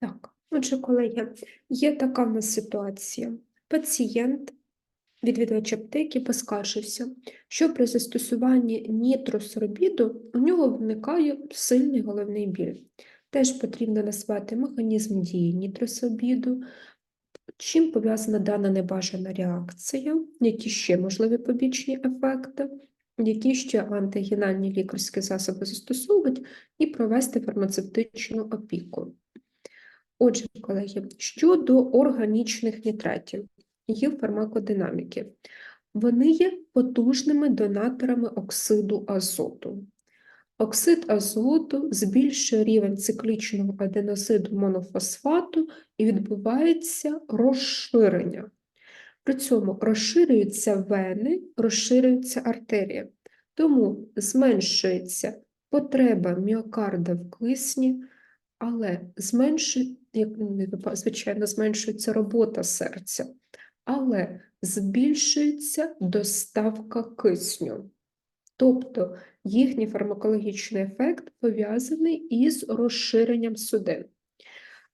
Так, отже, колеги, є така в нас ситуація. Пацієнт, відвідувач аптеки, поскаржився, що при застосуванні нітросорбіду у нього виникає сильний головний біль. Теж потрібно назвати механізм дії нітросорбіду, чим пов'язана дана небажана реакція, які ще можливі побічні ефекти, які ще антигінальні лікарські засоби застосовують, і провести фармацевтичну опіку. Отже, колеги, щодо органічних нітратів, їх фармакодинаміки, вони є потужними донаторами оксиду азоту. Оксид азоту збільшує рівень циклічного аденозиду монофосфату і відбувається розширення. При цьому розширюються вени, розширюються артерії, тому зменшується потреба міокарда в кисні, але зменшує, як, звичайно, зменшується робота серця, але збільшується доставка кисню. Тобто їхній фармакологічний ефект пов'язаний із розширенням судин.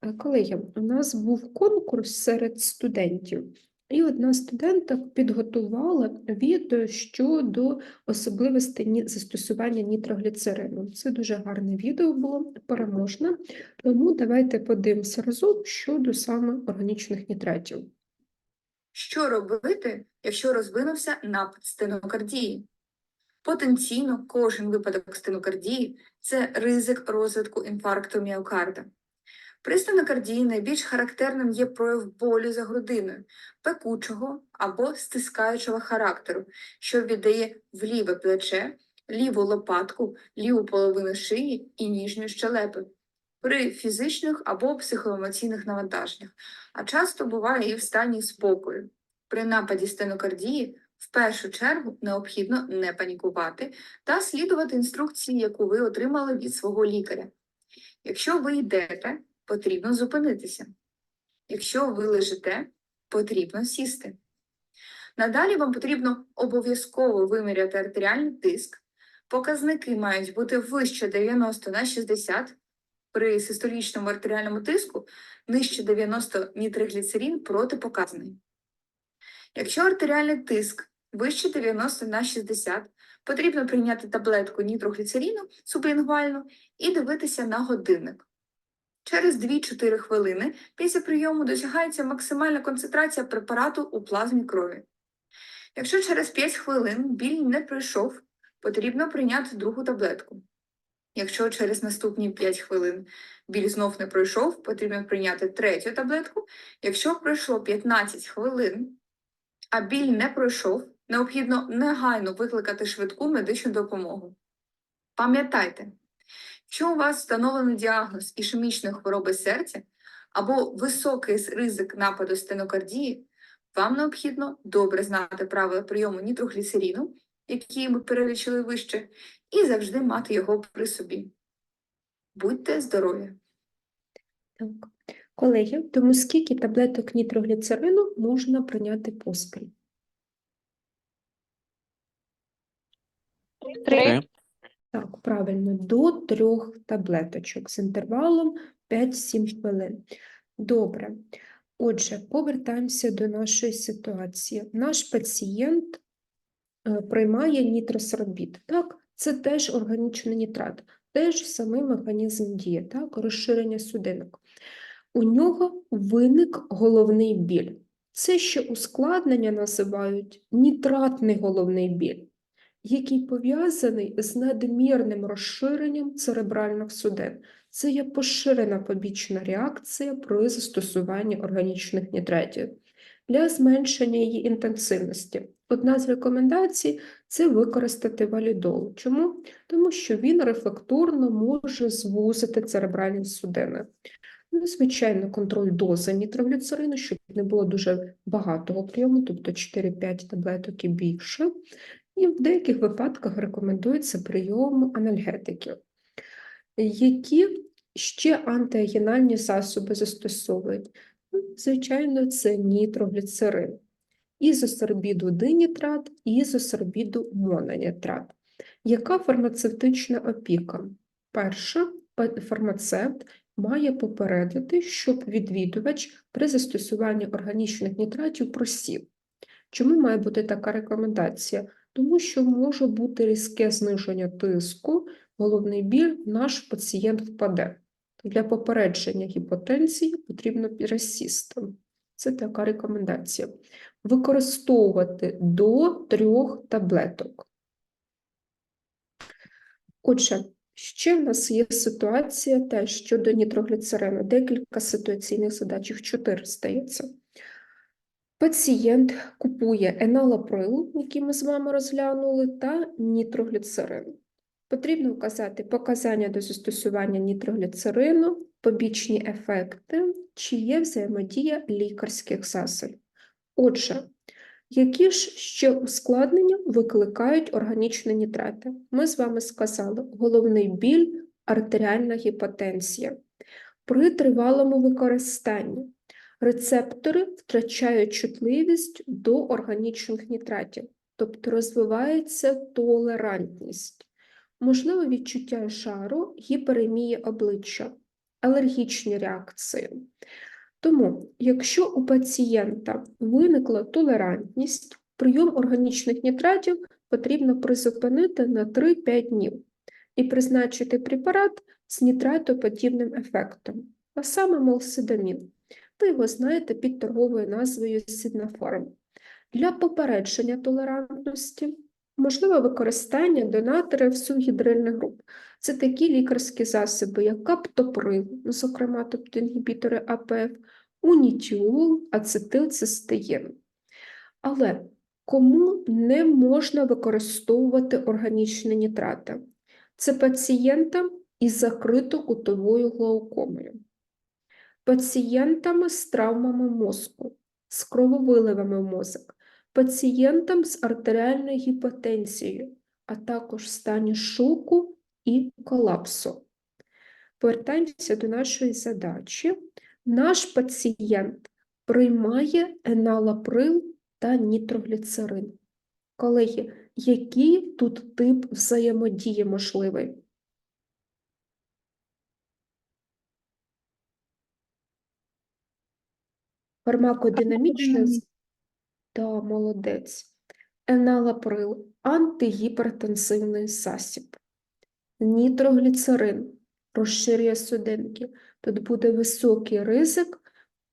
Е, Колеги, у нас був конкурс серед студентів, і одна студентка підготувала відео щодо особливостей застосування нітрогліцерину. Це дуже гарне відео було, переможне. Тому давайте подивимося разом щодо саме органічних нітратів. Що робити, якщо розвинувся напад стенокардії? Потенційно кожен випадок стенокардії це ризик розвитку інфаркту міокарда. При стенокардії найбільш характерним є прояв болю за грудиною, пекучого або стискаючого характеру, що віддає в ліве плече, ліву лопатку, ліву половину шиї і ніжньої щелепи при фізичних або психоемоційних навантаженнях, а часто буває і в стані спокою. При нападі стенокардії в першу чергу необхідно не панікувати та слідувати інструкції, яку ви отримали від свого лікаря. Якщо ви йдете, потрібно зупинитися. Якщо ви лежите, потрібно сісти. Надалі вам потрібно обов'язково виміряти артеріальний тиск. Показники мають бути вище 90 на 60 при систолічному артеріальному тиску нижче 90 нітригліцерин протипоказаний. Якщо артеріальний тиск вище 90 на 60, потрібно прийняти таблетку нітрогліцерину сублінгвальну і дивитися на годинник. Через 2-4 хвилини після прийому досягається максимальна концентрація препарату у плазмі крові. Якщо через 5 хвилин біль не пройшов, потрібно прийняти другу таблетку. Якщо через наступні 5 хвилин біль знов не пройшов, потрібно прийняти третю таблетку. Якщо пройшло 15 хвилин, а біль не пройшов, необхідно негайно викликати швидку медичну допомогу. Пам'ятайте, якщо у вас встановлений діагноз ішемічної хвороби серця або високий ризик нападу стенокардії, вам необхідно добре знати правила прийому нітрогліцерину, які ми перелічили вище, і завжди мати його при собі. Будьте здорові! Так. Колеги, тому скільки таблеток нітрогліцерину можна прийняти поспіль? Три. Так, правильно, до трьох таблеточок з інтервалом 5-7 хвилин. Добре. Отже, повертаємося до нашої ситуації. Наш пацієнт е, приймає нітросорбіт. Так, це теж органічний нітрат, теж самий механізм дії, так, розширення судинок. У нього виник головний біль. Це ще ускладнення називають нітратний головний біль який пов'язаний з надмірним розширенням церебральних судин. Це є поширена побічна реакція при застосуванні органічних нітратів. Для зменшення її інтенсивності. Одна з рекомендацій це використати валідол. Чому? Тому що він рефлекторно може звузити церебральні судини. Ну, звичайно, контроль дози нітрогліцерину, щоб не було дуже багатого прийому, тобто 4-5 таблеток і більше. І в деяких випадках рекомендується прийом анальгетиків. Які ще антиагінальні засоби застосовують? Ну, Звичайно, це нітрогліцерин, ізосорбіду динітрат, ізосорбіду мононітрат. Яка фармацевтична опіка? Перша, фармацевт має попередити, щоб відвідувач при застосуванні органічних нітратів просів. Чому має бути така рекомендація? Тому що може бути різке зниження тиску, головний біль, наш пацієнт впаде. Для попередження гіпотензії потрібно пересісти. Це така рекомендація. Використовувати до трьох таблеток. Отже, ще в нас є ситуація теж щодо нітрогліцерину. Декілька ситуаційних задач, їх чотири стається. Пацієнт купує еналаприл, який ми з вами розглянули, та нітрогліцерин. Потрібно вказати показання до застосування нітрогліцерину, побічні ефекти, чи є взаємодія лікарських засобів. Отже, які ж ще ускладнення викликають органічні нітрати? Ми з вами сказали, головний біль, артеріальна гіпотензія. При тривалому використанні рецептори втрачають чутливість до органічних нітратів, тобто розвивається толерантність. Можливо відчуття жару, гіперемія обличчя, алергічні реакції. Тому, якщо у пацієнта виникла толерантність, прийом органічних нітратів потрібно призупинити на 3-5 днів і призначити препарат з нітратоподібним ефектом, а саме молсидамін. Ви його знаєте під торговою назвою Сіднафарм. Для попередження толерантності можливе використання донаторів субгідрильних груп. Це такі лікарські засоби, як каптоприл, зокрема, тобто інгібітори АПФ, унітіол, ацетилцистеїн. Але кому не можна використовувати органічні нітрати? Це пацієнтам із закрито-кутовою глаукомою, пацієнтами з травмами мозку, з крововиливами в мозок, пацієнтам з артеріальною гіпотензією, а також в стані шоку і колапсу. Повертаємося до нашої задачі. Наш пацієнт приймає еналаприл та нітрогліцерин. Колеги, який тут тип взаємодії можливий? Фармакодинамічний та молодець. Еналаприл антигіпертенсивний засіб. Нітрогліцерин розширює судинки. Тут буде високий ризик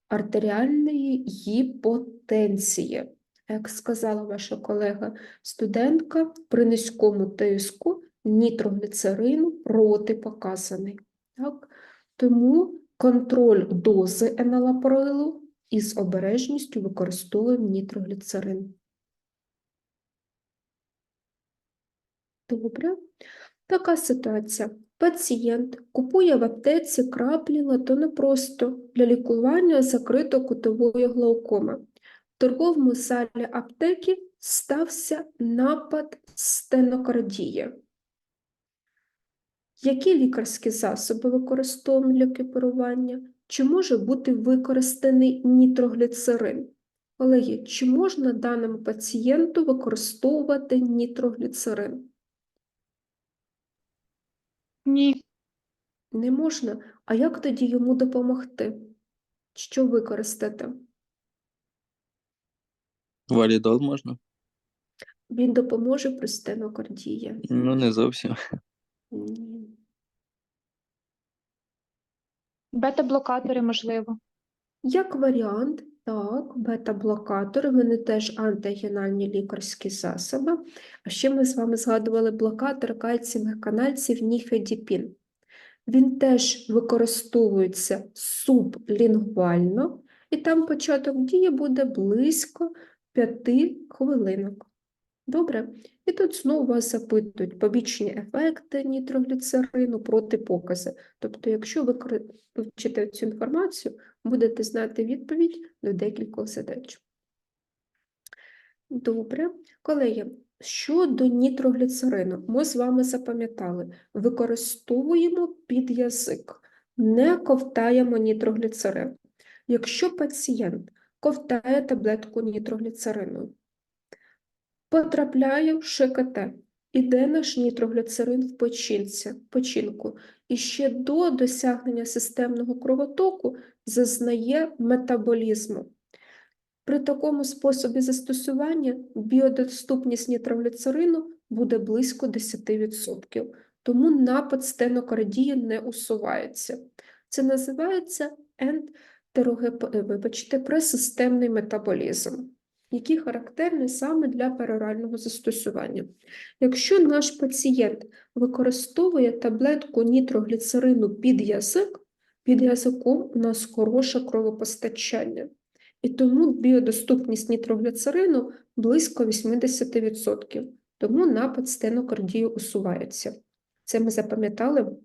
артеріальної гіпотензії. Як сказала ваша колега студентка, при низькому тиску нітрогліцерин протипоказаний. Так? Тому контроль дози еналаприлу із обережністю використовуємо нітрогліцерин. Добре. Така ситуація. Пацієнт купує в аптеці краплі латоneпросту для лікування закрито-кутової глаукоми. В торговому залі аптеки стався напад стенокардії. Які лікарські засоби використовуємо для екіпірування? Чи може бути використаний нітрогліцерин? Колеги, чи можна даному пацієнту використовувати нітрогліцерин? Ні, Не можна. А як тоді йому допомогти? Що використати? Валідол можна? Він допоможе при стенокардії? Ну, не зовсім. Ні. Бета-блокатори можливо. Як варіант, так, бета-блокатори, вони теж антигінальні лікарські засоби. А ще ми з вами згадували блокатор кальцієвих канальців ніфедіпін. Він теж використовується сублінгвально, і там початок дії буде близько 5 хвилинок. Добре? І тут знову вас запитують побічні ефекти нітрогліцерину, протипокази. Тобто, якщо ви вивчите цю інформацію, будете знати відповідь до декількох задач. Добре. Колеги, щодо нітрогліцерину, ми з вами запам'ятали, використовуємо під язик, не ковтаємо нітрогліцерин. Якщо пацієнт ковтає таблетку нітрогліцерину, потрапляє в ШКТ, іде наш нітрогліцерин в печінці, печінку, і ще до досягнення системного кровотоку зазнає метаболізму. При такому способі застосування біодоступність нітрогліцерину буде близько 10%, тому напад стенокардії не усувається. Це називається ентерогеп... вибачте, пресистемний метаболізм, який характерний саме для перорального застосування. Якщо наш пацієнт використовує таблетку нітрогліцерину під язик, під язиком у нас хороше кровопостачання. І тому біодоступність нітрогліцерину близько 80%, тому напад стенокардії усувається. Це ми запам'ятали?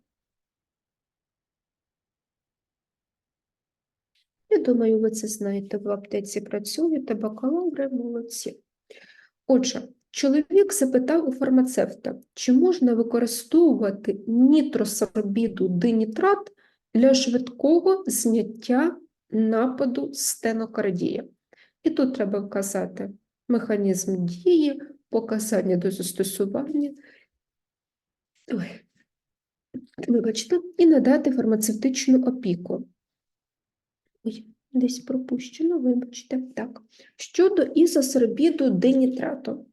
Я думаю, ви це знаєте, в аптеці працюєте, бакалаври, молодці. Отже, чоловік запитав у фармацевта, чи можна використовувати нітросорбіду динітрат для швидкого зняття нападу стенокардії. І тут треба вказати механізм дії, показання до застосування. Ой. Вибачте, і надати фармацевтичну опіку. Ой, десь пропущено, вибачте. Так. Щодо ізосорбіду динітрату.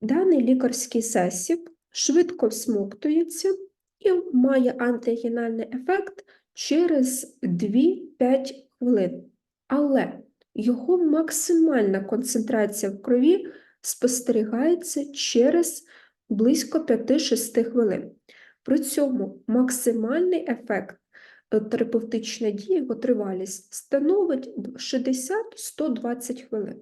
Даний лікарський засіб швидко всмоктується і має антигінальний ефект через 2-5 хвилин. Але його максимальна концентрація в крові спостерігається через близько 5-6 хвилин. При цьому максимальний ефект терапевтична дія, його тривалість становить 60-120 хвилин.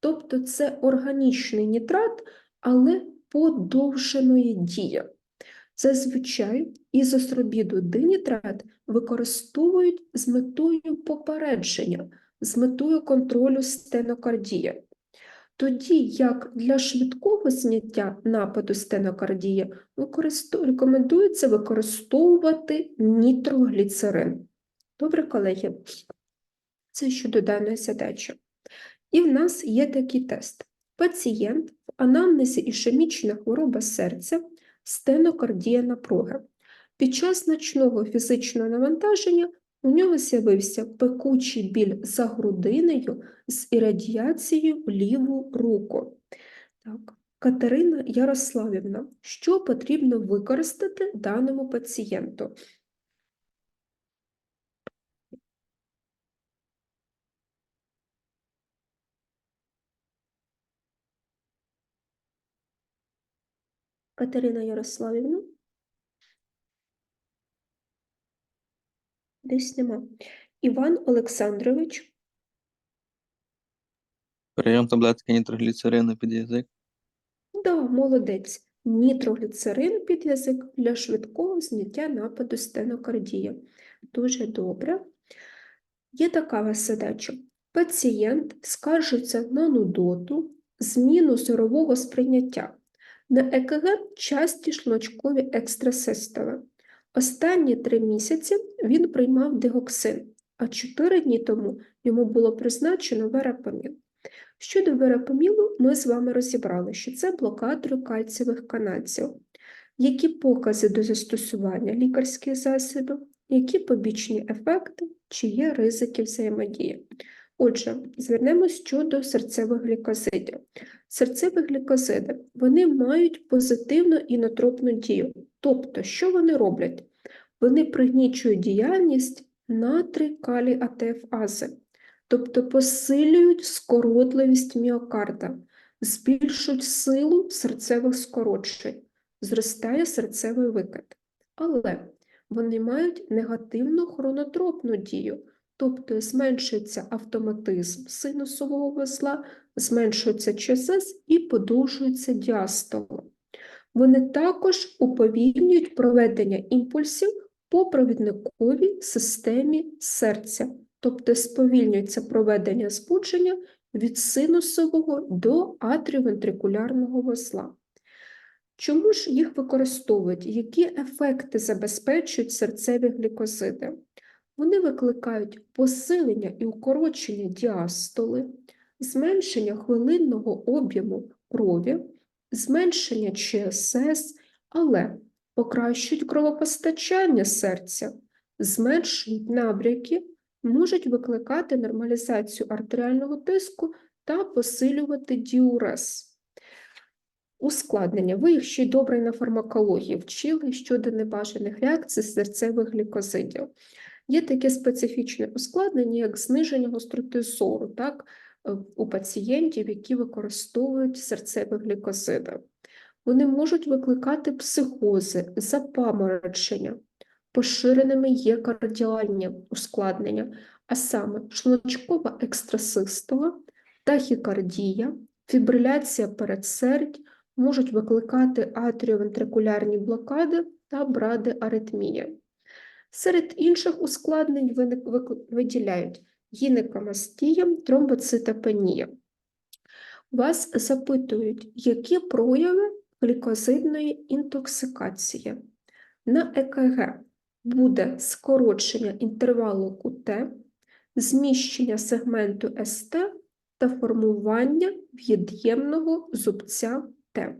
Тобто це органічний нітрат, але подовженої дії. Зазвичай ізостробіду динітрат використовують з метою попередження, з метою контролю стенокардії. Тоді як для швидкого зняття нападу стенокардії рекомендується використовувати нітрогліцерин. Добре, колеги? Це щодо даної задачі. І в нас є такий тест. Пацієнт в анамнезі ішемічна хвороба серця, стенокардія напруги. Під час значного фізичного навантаження у нього з'явився пекучий біль за грудиною з ірадіацією в ліву руку. Так. Катерина Ярославівна, що потрібно використати даному пацієнту? Катерина Ярославівна? Десь нема. Іван Олександрович, Прийом таблетки нітрогліцерину під язик. да, молодець. Нітрогліцерин під язик для швидкого зняття нападу стенокардії. Дуже добре. Є така вас задача. Пацієнт скаржиться на нудоту, зміну зорового сприйняття. На ЕКГ часті шлуночкові екстрасистоли. Останні три місяці він приймав дигоксин, а чотири дні тому йому було призначено верапамін. Щодо верапамілу, ми з вами розібрали, що це блокатори кальцієвих канальців. Які покази до застосування лікарських засобів, які побічні ефекти, чи є ризики взаємодії. Отже, звернемось щодо серцевих глікозидів. Серцеві глікозиди вони мають позитивну інотропну дію. Тобто, що вони роблять? Вони пригнічують діяльність натрій калій АТФази, тобто посилюють скоротливість міокарда, збільшують силу серцевих скорочень, зростає серцевий викид. Але вони мають негативну хронотропну дію, тобто зменшується автоматизм синусового вузла, зменшується ЧСС і подовжується діастола. Вони також уповільнюють проведення імпульсів по провідниковій системі серця, тобто сповільнюється проведення збудження від синусового до атріовентрикулярного вузла. Чому ж їх використовують? Які ефекти забезпечують серцеві глікозиди? Вони викликають посилення і укорочення діастоли, зменшення хвилинного об'єму крові, зменшення ЧСС, але покращують кровопостачання серця, зменшують набряки, можуть викликати нормалізацію артеріального тиску та посилювати діурез. Ускладнення. Ви їх ще й добре на фармакології вчили щодо небажаних реакцій серцевих глікозидів. Є таке специфічне ускладнення, як зниження гостроти зору так, е, у пацієнтів, які використовують серцеві глікозиди. Вони можуть викликати психози, запаморочення. Поширеними є кардіальні ускладнення, а саме шлуночкова екстрасистола, тахікардія, фібриляція передсердь, можуть викликати атріовентрикулярні блокади та брадиаритмія. Серед інших ускладнень виділяють гінекомастія, тромбоцитопенія. Вас запитують, які прояви глікозидної інтоксикації. На ЕКГ буде скорочення інтервалу КУТ, зміщення сегменту СТ та формування від'ємного зубця Т.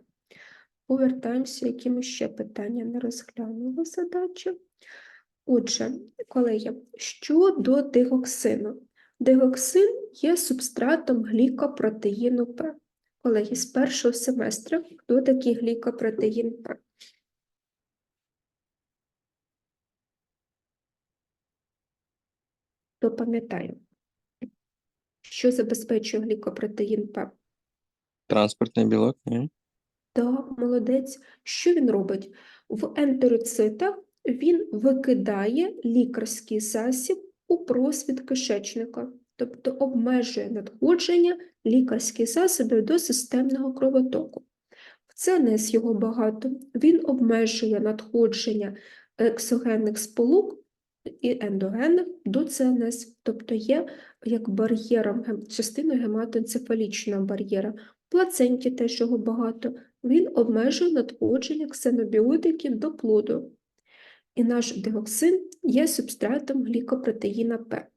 Повертаємося, які ми ще питання не розглянули задачі. Отже, колеги, щодо дигоксину. Дигоксин є субстратом глікопротеїну П. Колеги, з першого семестру, хто такий глікопротеїн П? Хто пам'ятає? Що забезпечує глікопротеїн П? Транспортний білок, ні? Так, молодець. Що він робить? В ентероцитах він викидає лікарський засіб у просвіт кишечника, тобто обмежує надходження лікарських засобів до системного кровотоку. В ЦНС його багато. Він обмежує надходження ексогенних сполук і ендогенних до ЦНС, тобто є як бар'єром, частиною гематоенцефалічного бар'єра. Плаценті теж його багато. Він обмежує надходження ксенобіотиків до плоду. І наш дигоксин є субстратом глікопротеїна П.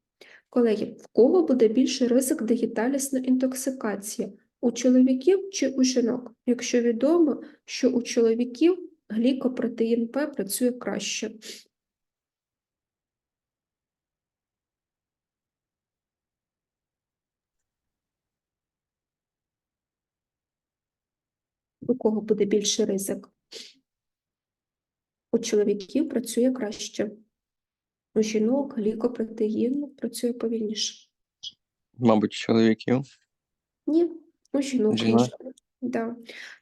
Колеги, в кого буде більший ризик дигіталісної інтоксикації? У чоловіків чи у жінок? Якщо відомо, що у чоловіків глікопротеїн П працює краще. У кого буде більший ризик? У чоловіків працює краще. У жінок глікопротеїн працює повільніше. Мабуть, чоловіків. Ні, у жінок Жінок? Да.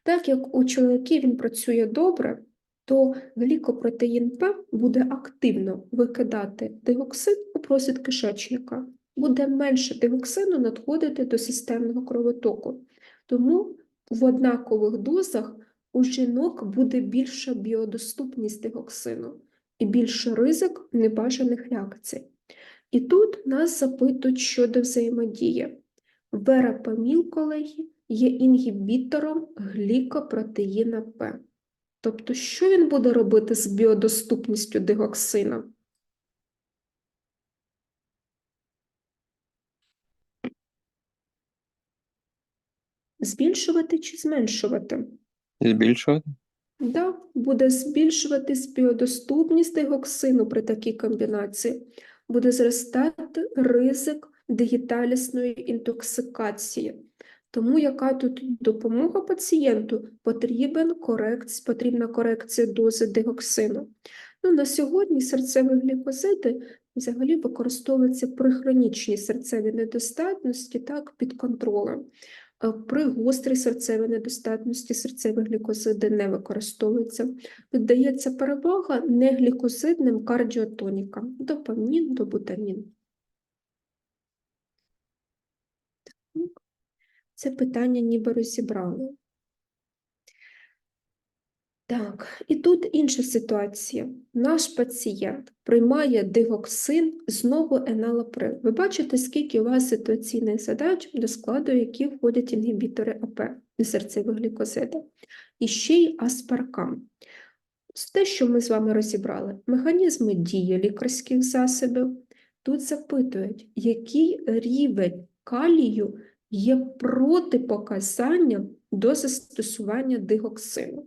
Так як у чоловіків він працює добре, то глікопротеїн П буде активно викидати дигоксин у просвіт кишечника. Буде менше дигоксину надходити до системного кровотоку. Тому в однакових дозах у жінок буде більша біодоступність дигоксину і більший ризик небажаних реакцій. І тут нас запитують щодо взаємодії. Верапаміл, колеги, є інгібітором глікопротеїна П. Тобто, що він буде робити з біодоступністю дигоксина? Збільшувати чи зменшувати? Збільшувати? Да, буде збільшуватись біодоступність дигоксину при такій комбінації, буде зростати ризик дигіталісної інтоксикації. Тому яка тут допомога пацієнту? Потрібен корекц... Потрібна корекція дози дигоксину. Ну, на сьогодні серцеві глікозиди взагалі використовуються при хронічній серцевій недостатності, так, під контролем. Е, При гострій серцевій недостатності серцеві глікозиди не використовуються. Віддається перевага неглікозидним кардіотонікам – допамін, добутамін. Це питання ніби розібрали. Так, і тут інша ситуація. Наш пацієнт приймає дигоксин, знову еналаприл. Ви бачите, скільки у вас ситуаційних задач, до складу які входять інгібітори АП серцевих глікозидів. І ще й аспаркам. Те, що ми з вами розібрали, механізми дії лікарських засобів. Тут запитують, який рівень калію є протипоказанням до застосування дигоксину.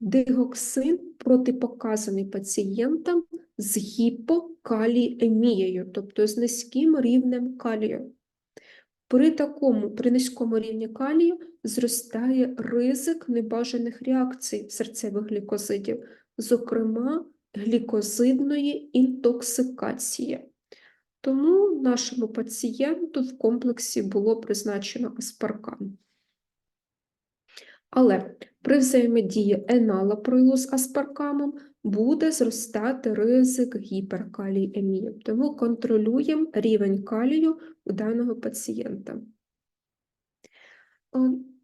Дигоксин протипоказаний пацієнтам з гіпокаліемією, тобто з низьким рівнем калію. При такому, при низькому рівні калію зростає ризик небажаних реакцій серцевих глікозидів, зокрема глікозидної інтоксикації. Тому нашому пацієнту в комплексі було призначено аспаркан. Але при взаємодії еналопройлу з аспаркамом буде зростати ризик гіперкаліємії. Тому контролюємо рівень калію у даного пацієнта.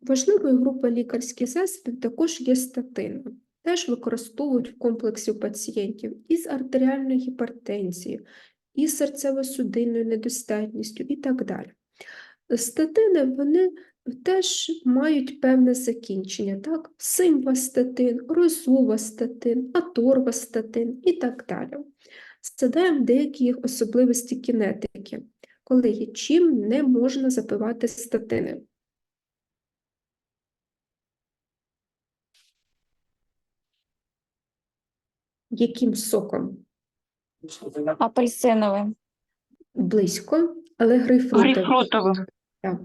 Важливою групою лікарських засобів також є статини. Теж використовують в комплексі пацієнтів із артеріальною гіпертензією, із серцево-судинною недостатністю і так далі. Статини вони теж мають певне закінчення, так? Симвастатин, розувастатин, аторвастатин і так далі. Згадаємо деякі їх особливості кінетики, коли є чим не можна запивати статини. Яким соком? Апельсиновим. Близько, але грейпфрутовим. Грейпфрутовим. Так.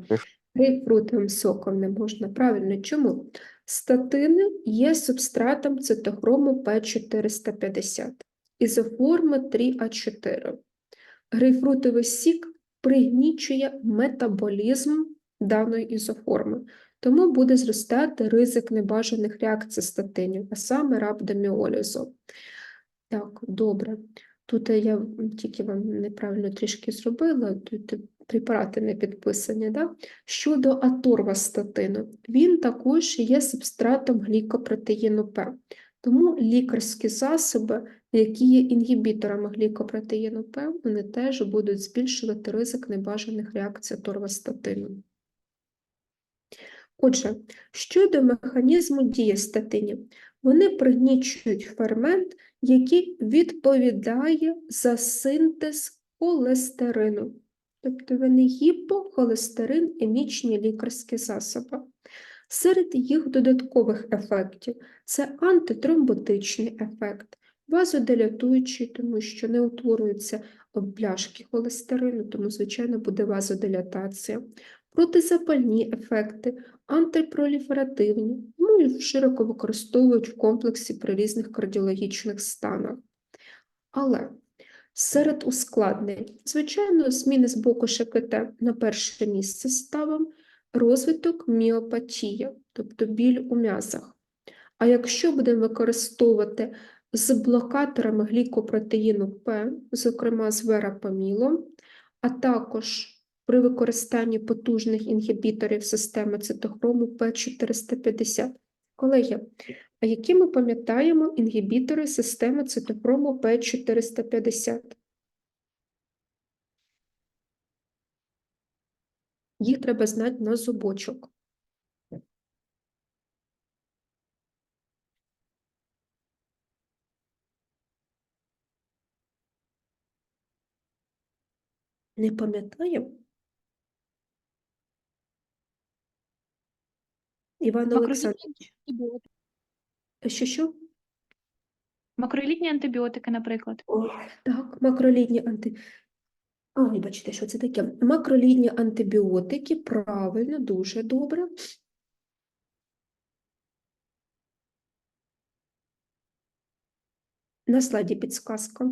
Грейпфрутовим соком не можна. Правильно, чому? Статини є субстратом цитохрому П450, ізоформи 3А4. Грейпфрутовий сік пригнічує метаболізм даної ізоформи, тому буде зростати ризик небажаних реакцій статинів, а саме рhabdomyolізу. Так, добре. Тут я тільки вам неправильно трішки зробила, тут препарати не підписані. Да? Щодо аторвастатину, він також є субстратом глікопротеїну П. Тому лікарські засоби, які є інгібіторами глікопротеїну П, вони теж будуть збільшувати ризик небажаних реакцій аторвастатину. Отже, щодо механізму дії статинів, вони пригнічують фермент, який відповідає за синтез холестерину. Тобто вони гіпохолестерин емічні лікарські засоби. Серед їх додаткових ефектів це антитромботичний ефект, вазодилатуючий, тому що не утворюються бляшки холестерину, тому, звичайно, буде вазодилатація, протизапальні ефекти, антипроліферативні, і широко використовують в комплексі при різних кардіологічних станах. Але серед ускладнень, звичайно, зміни з боку ШКТ на перше місце ставимо розвиток міопатії, тобто біль у м'язах. А якщо будемо використовувати з блокаторами глікопротеїну П, зокрема з верапамілом, а також при використанні потужних інгібіторів системи цитохрому П450. Колеги, які ми пам'ятаємо інгібітори системи цитохрому П450? Їх треба знати на зубочок. Не пам'ятаємо? Іван Олександрович, що що? Макролітні антибіотики, наприклад. Ой, так, макролідні анти... А, вибачте, що це таке? Макролідні антибіотики, правильно, дуже добре. На слайді підсказка.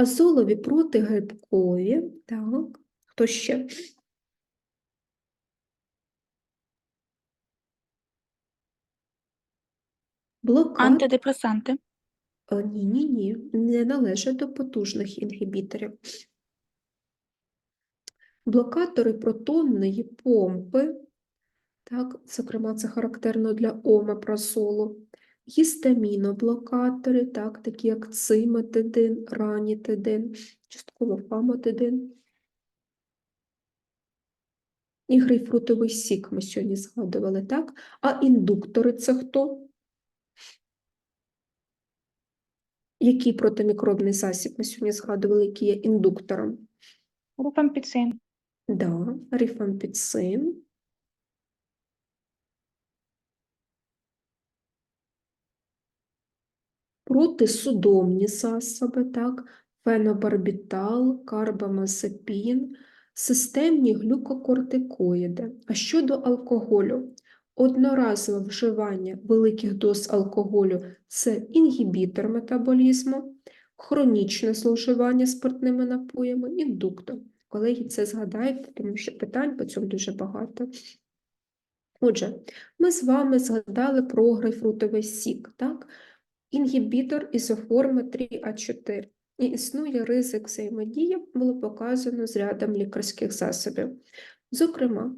Азолові протигрибкові, так, хто ще? Блокад... Антидепресанти. Е, Ні, ні, ні, не належать до потужних інгібіторів. Блокатори протонної помпи, так, зокрема, це характерно для омепразолу, гістаміноблокатори, так, такі як циметидин, ранітидин, частково фамотидин. І грейпфрутовий сік ми сьогодні згадували, так? А індуктори це хто? Який протимікробний засіб ми сьогодні згадували, який є індуктором? Руфампіцин. Да, рифампіцин. Протисудомні засоби, так, фенобарбітал, карбамазепін, системні глюкокортикоїди. А щодо алкоголю, одноразове вживання великих доз алкоголю – це інгібітор метаболізму, хронічне зловживання спиртними напоями, індуктор. Колеги, це згадайте, тому що питань по цьому дуже багато. Отже, ми з вами згадали про грейпфрутовий сік, так? Інгібітор ізоформи 3А4. І існує ризик взаємодії, було показано з рядом лікарських засобів. Зокрема,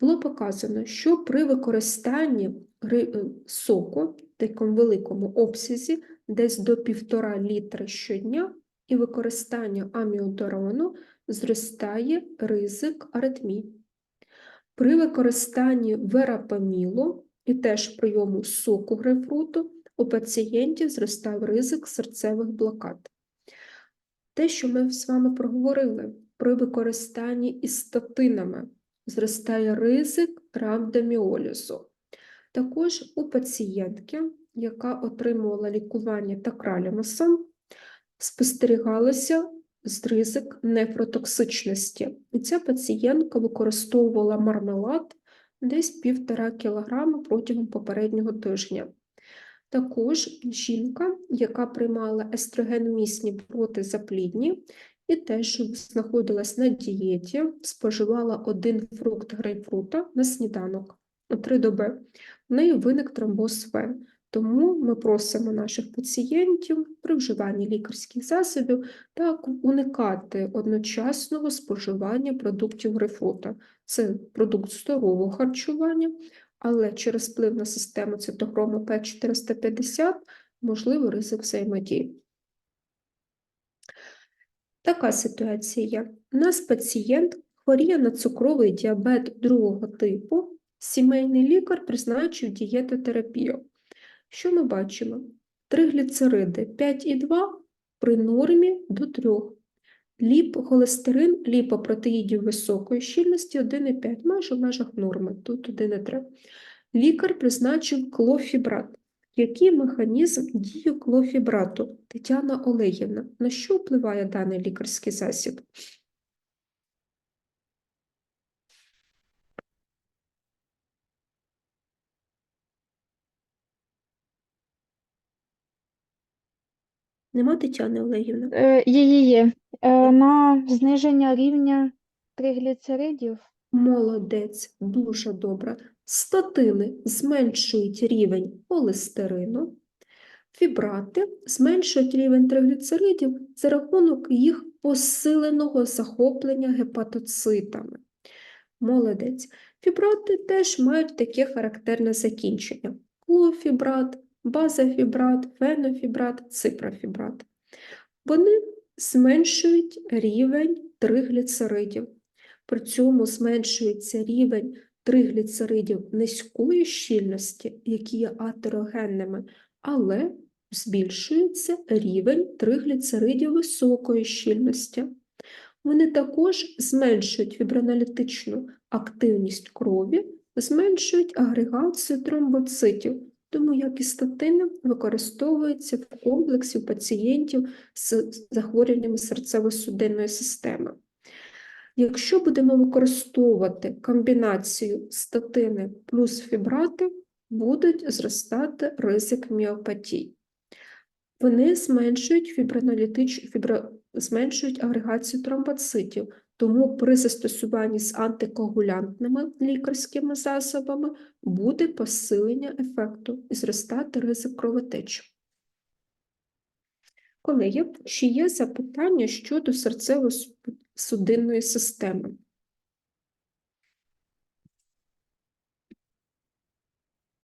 було показано, що при використанні е, соку в такому великому обсязі, десь до 1,5 літра щодня, і використання аміодорону зростає ризик аритмій. При використанні верапамілу і теж прийому соку грейпфруту у пацієнтів зростає ризик серцевих блокад. Те, що ми з вами проговорили, при використанні із статинами зростає ризик рhabdomyолізу. Також у пацієнтки, яка отримувала лікування такралімусом, спостерігалося ризик нефротоксичності. І ця пацієнтка використовувала мармелад десь півтора кілограма протягом попереднього тижня. Також жінка, яка приймала естрогеномісні протизаплідні і теж знаходилась на дієті, споживала один фрукт грейпфрута на сніданок у три доби. В неї виник тромбоз вен. Тому ми просимо наших пацієнтів при вживанні лікарських засобів так уникати одночасного споживання продуктів грейпфрута. Це продукт здорового харчування, але через вплив на систему цитохрому П450 можливий ризик взаємодії. Така ситуація. У нас пацієнт хворіє на цукровий діабет другого типу, сімейний лікар призначив дієтотерапію. Що ми бачимо? Тригліцериди 5,2 при нормі до 3. Холестерин ліпопротеїдів високої щільності 1,5, майже в межах норми, тут 1,3. Лікар призначив клофібрат. Який механізм дії клофібрату? Тетяна Олегівна, на що впливає даний лікарський засіб? Нема Тетяни Олегівни? Е, Є, є, є. Е, На зниження рівня тригліцеридів. Молодець, дуже добре. Статини зменшують рівень холестерину, фібрати зменшують рівень тригліцеридів за рахунок їх посиленого захоплення гепатоцитами. Молодець. Фібрати теж мають таке характерне закінчення: клофібрат, базофібрат, фенофібрат, ципрофібрат. Вони зменшують рівень тригліцеридів. При цьому зменшується рівень тригліцеридів низької щільності, які є атерогенними, але збільшується рівень тригліцеридів високої щільності. Вони також зменшують фіброаналітичну активність крові, зменшують агрегацію тромбоцитів, тому як статини використовуються в комплексі у пацієнтів з захворюваннями серцево-судинної системи. Якщо будемо використовувати комбінацію статини плюс фібрати, будуть зростати ризик міопатій. Вони зменшують фіброаналітич... фібро... зменшують агрегацію тромбоцитів, тому при застосуванні з антикоагулянтними лікарськими засобами буде посилення ефекту і зростати ризик кровотечі. Колеги, чи є запитання щодо серцево-судинної системи?